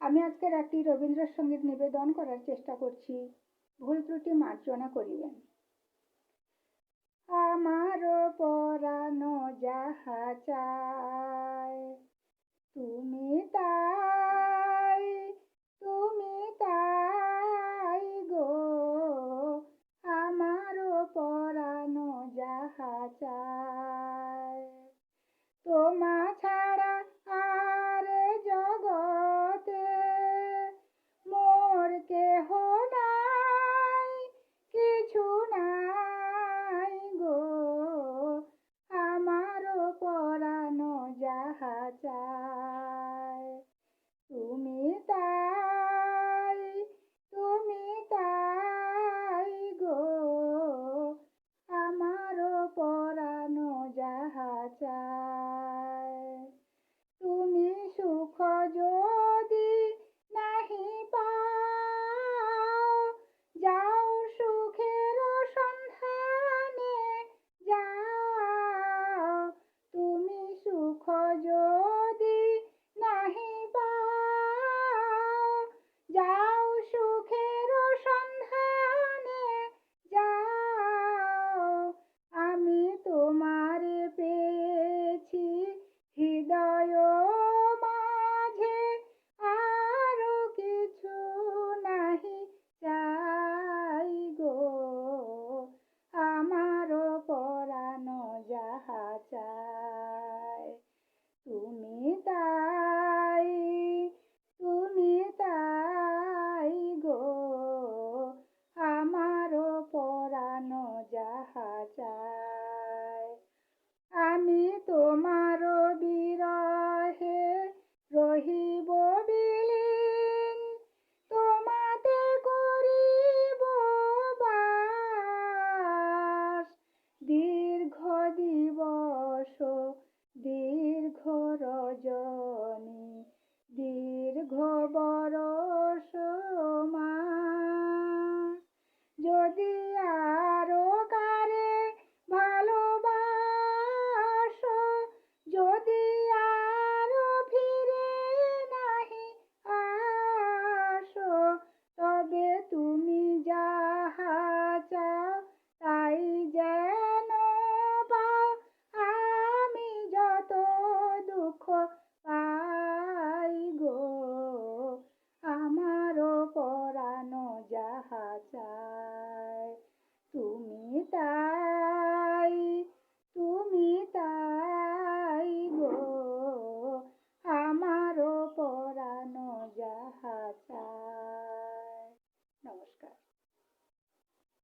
আমি আজকের একটি রবীন্দ্রসঙ্গীত নিবেদন করার চেষ্টা করছি। ভুল ত্রুটি মার্জনা করিবেন। আমার পরানো যাহা চায় তুমি তাই তুমি তাই গো। আমার পরানো যাহা চায় তোমা বাঁচা ঘবর যাহা চায় তুমি তাই তুমি তাই গো। আমারও পরানো যাহা চায়